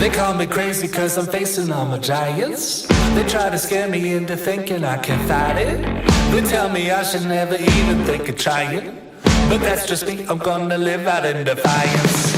They call me crazy cause I'm facing all my giants. They try to scare me into thinking I can't fight it. They tell me I should never even think of trying. But that's just me, I'm gonna live out in defiance.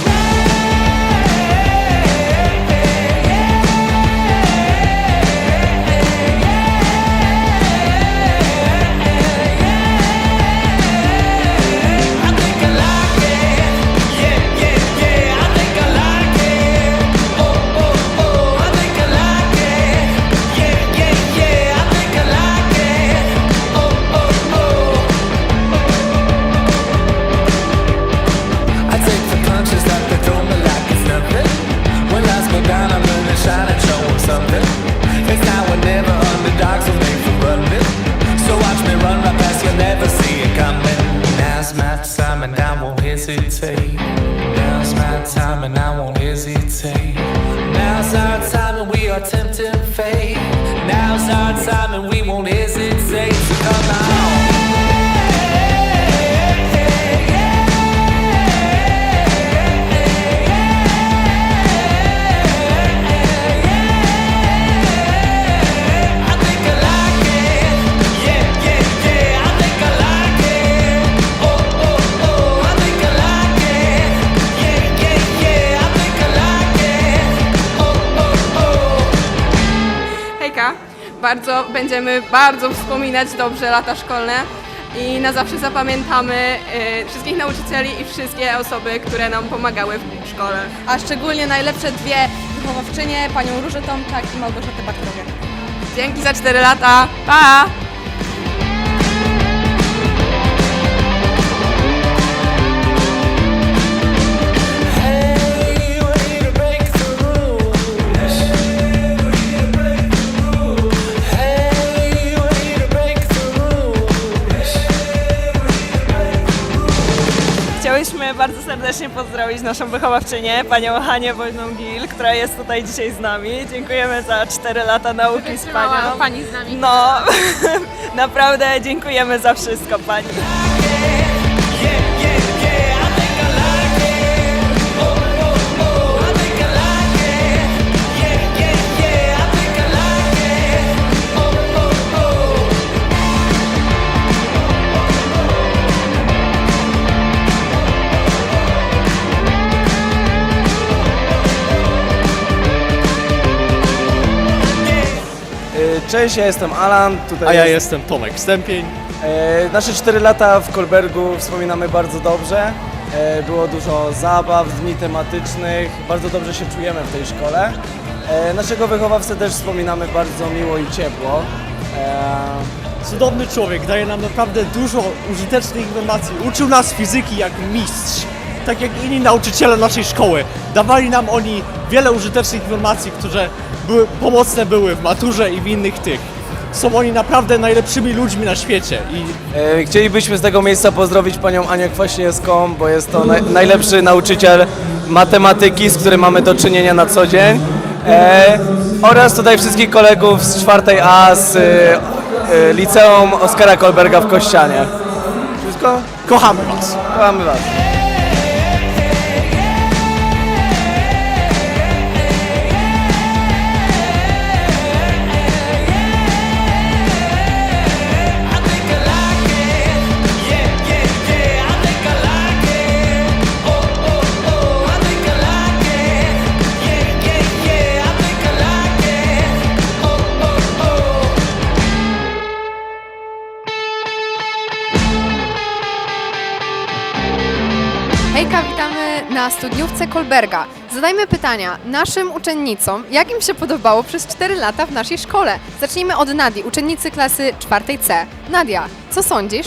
Time and I won't hesitate. Now's my time and I won't hesitate. Now's our time and we are tempting fate. Now's our time and we won't hesitate. So come on. Bardzo będziemy bardzo wspominać dobrze lata szkolne i na zawsze zapamiętamy y, wszystkich nauczycieli i wszystkie osoby, które nam pomagały w szkole. a szczególnie najlepsze dwie wychowawczynie, panią Różę Tomczak i Małgorzatę Bartkowiak. Dzięki za 4 lata. Pa! Bardzo serdecznie pozdrowić naszą wychowawczynię, panią Hanię Wojną-Gil, która jest tutaj dzisiaj z nami. Dziękujemy za 4 lata nauki z panią. pani z nami. No, naprawdę dziękujemy za wszystko pani. Cześć, ja jestem Alan. Tutaj A ja jest- jestem Tomek Stępień. E, Nasze 4 lata w Kolbergu wspominamy bardzo dobrze. E, Było dużo zabaw, dni tematycznych. Bardzo dobrze się czujemy w tej szkole. E, Naszego wychowawcę też wspominamy bardzo miło i ciepło. E, Cudowny człowiek, daje nam naprawdę dużo użytecznych informacji. Uczył nas fizyki jak mistrz, tak jak inni nauczyciele naszej szkoły. Dawali nam oni wiele użytecznych informacji, które były, pomocne były w maturze i w innych tych. Są oni naprawdę najlepszymi ludźmi na świecie i e, Chcielibyśmy z tego miejsca pozdrowić panią Anię Kwaśniewską, bo jest to naj- najlepszy nauczyciel matematyki, z którym mamy do czynienia na co dzień. E, oraz tutaj wszystkich kolegów z 4 A z e, e, liceum Oskara Kolberga w Kościanie. Wszystko? kochamy was. Kochamy was. Na studniówce Kolberga. Zadajmy pytania naszym uczennicom, jak im się podobało przez 4 lata w naszej szkole. Zacznijmy od Nadii, uczennicy klasy 4C. Nadia, co sądzisz?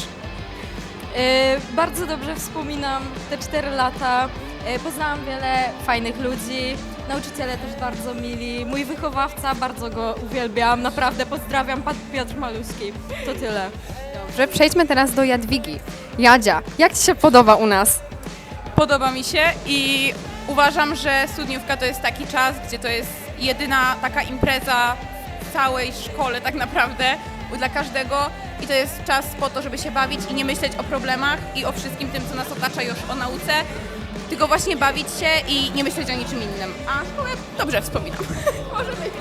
E, Bardzo dobrze wspominam te 4 lata. E, Poznałam wiele fajnych ludzi. Nauczyciele też bardzo mili. Mój wychowawca, bardzo go uwielbiam. Naprawdę pozdrawiam, pan Piotr Maluski. To tyle. Dobrze, przejdźmy teraz do Jadwigi. Jadzia, jak Ci się podoba u nas? Podoba mi się i uważam, że studniówka to jest taki czas, gdzie to jest jedyna taka impreza w całej szkole tak naprawdę dla każdego i to jest czas po to, żeby się bawić i nie myśleć o problemach i o wszystkim tym, co nas otacza już o nauce. tylko właśnie bawić się i nie myśleć o niczym innym. A szkołę dobrze wspominam. Może być.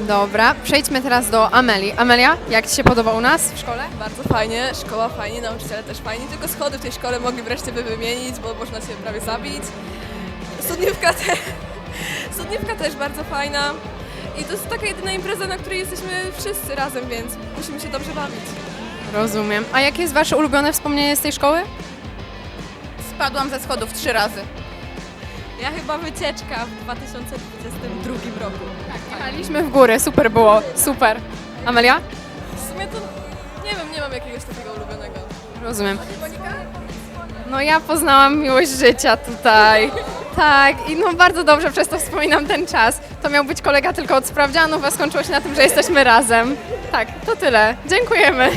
Dobra, przejdźmy teraz do Ameli. Amelia, jak Ci się podoba u nas w szkole? Bardzo fajnie, szkoła fajnie, nauczyciele też fajni, tylko schody w tej szkole mogli wreszcie by wymienić, bo można się prawie zabić. Studniówka, te, studniówka też bardzo fajna i to jest taka jedyna impreza, na której jesteśmy wszyscy razem, więc musimy się dobrze bawić. Rozumiem. A jakie jest Wasze ulubione wspomnienie z tej szkoły? Spadłam ze schodów trzy razy. Ja chyba wycieczka w 2022 roku. Jechaliśmy w górę, super było, super. Amelia? W sumie to nie wiem, nie mam jakiegoś takiego ulubionego. Rozumiem. No ja poznałam miłość życia tutaj. Tak, i no bardzo dobrze przez to wspominam ten czas. To miał być kolega tylko od sprawdzianów, a skończyło się na tym, że jesteśmy razem. Tak, to tyle. Dziękujemy.